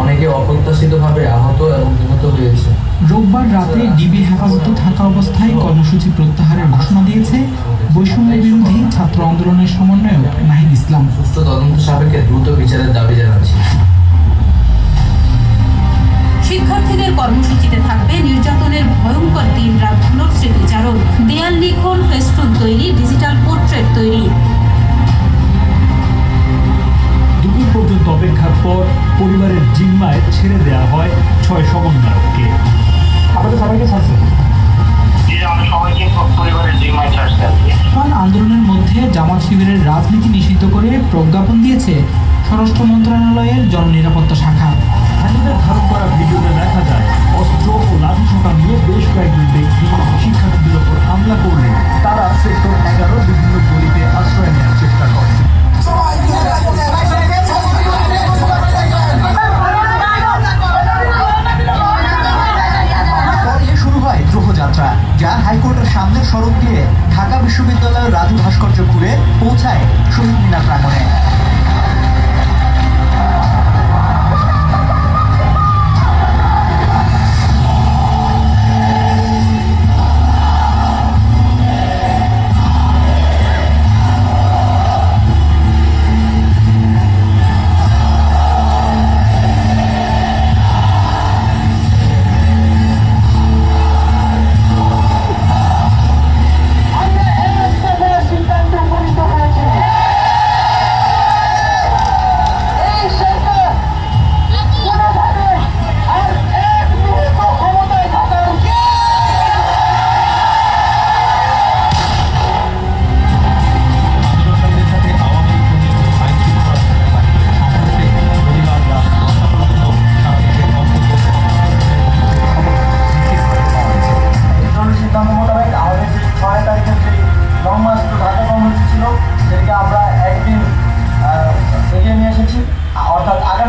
অনেকে অপ্রত্যাশিতভাবে আহত এবং নিহত হয়েছে। রোববার রাতে ডিবি হেফাজতে থাকা অবস্থায় কর্মসূচি প্রত্যাহারের ঘোষণা দিয়েছে বৈষম্য বিরোধী ছাত্র আন্দোলনের সমন্বয়ক নাহিদ ইসলাম। সুস্থ তদন্ত সাপেক্ষে দ্রুত বিচারের দাবি জানাচ্ছি। শিক্ষার্থীদের কর্মসূচিতে থাকবে নির্যাতনের ভয়ঙ্কর জিম্মায় ছেড়ে দেওয়া হয় ছয় সমন্বয়ককে। আপনাদের সবাইকে ছাড়ছে আন্দোলনের মধ্যে জামাত শিবিরের রাজনীতি নিষিদ্ধ করে প্রজ্ঞাপন দিয়েছে স্বরাষ্ট্র মন্ত্রণালয়ের জননিরাপত্তা শাখা।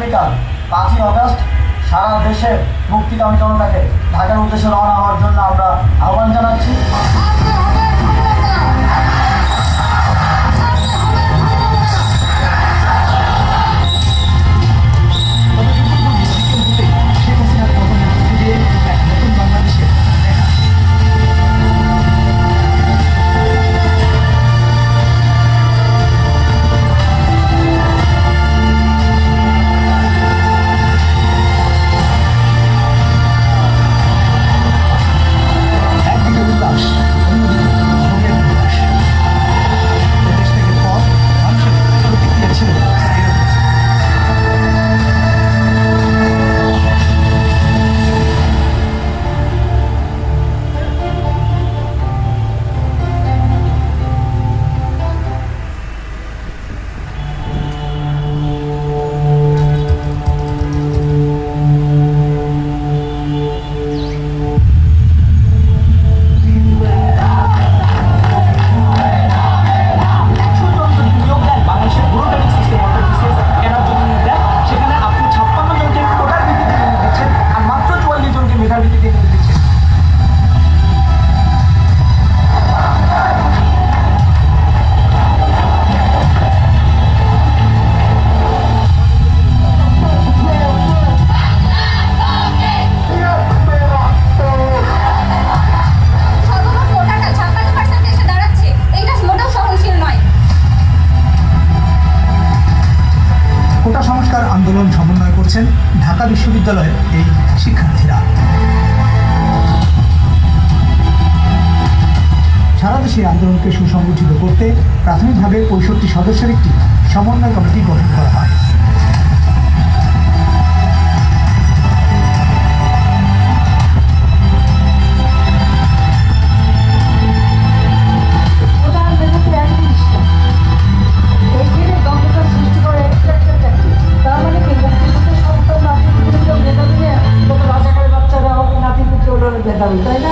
আগামীকাল পাঁচই অগস্ট সারা দেশের মুক্তিকামী জনতাকে ঢাকার উদ্দেশ্যে রওনা হওয়ার জন্য আমরা আহ্বান জানাচ্ছি। আন্দোলন সমন্বয় করছেন ঢাকা বিশ্ববিদ্যালয়ের এই শিক্ষার্থীরা। সারা দেশে আন্দোলনকে সুসংগঠিত করতে প্রাথমিকভাবে পঁয়ষট্টি সদস্যের একটি সমন্বয় কমিটি গঠন করা হয়। fundamental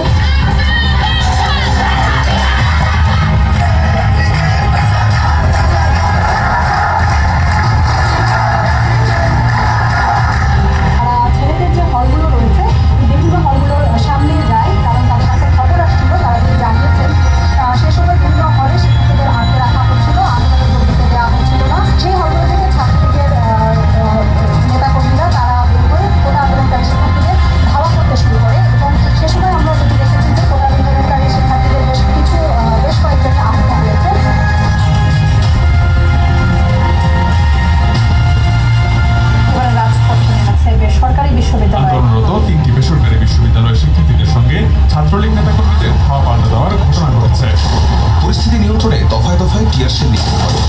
নিয়ন্ত্রণে দফায় দফায় টিয়ারশেল নিক্ষেপ করে